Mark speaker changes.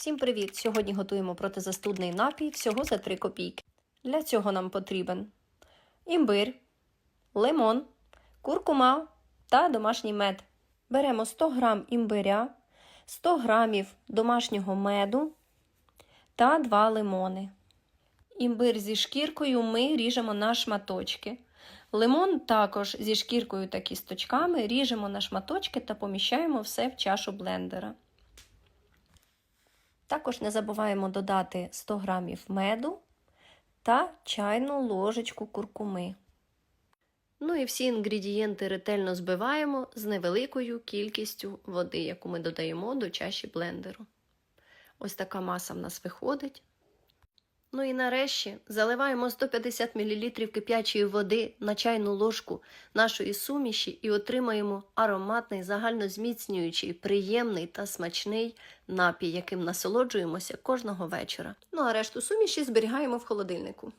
Speaker 1: Всім привіт! Сьогодні готуємо протизастудний напій всього за 3 копійки. Для цього нам потрібен імбир, лимон, куркума та домашній мед. Беремо 100 г імбиря, 100 г домашнього меду та 2 лимони. Імбир зі шкіркою ми ріжемо на шматочки. Лимон також зі шкіркою та кісточками ріжемо на шматочки та поміщаємо все в чашу блендера. Також не забуваємо додати 100 г меду та чайну ложечку куркуми. Ну і всі інгредієнти ретельно збиваємо з невеликою кількістю води, яку ми додаємо до чаші блендеру. Ось така маса в нас виходить. Ну і нарешті заливаємо 150 мл кип'ячої води на чайну ложку нашої суміші і отримаємо ароматний, загальнозміцнюючий, приємний та смачний напій, яким насолоджуємося кожного вечора. Ну а решту суміші зберігаємо в холодильнику.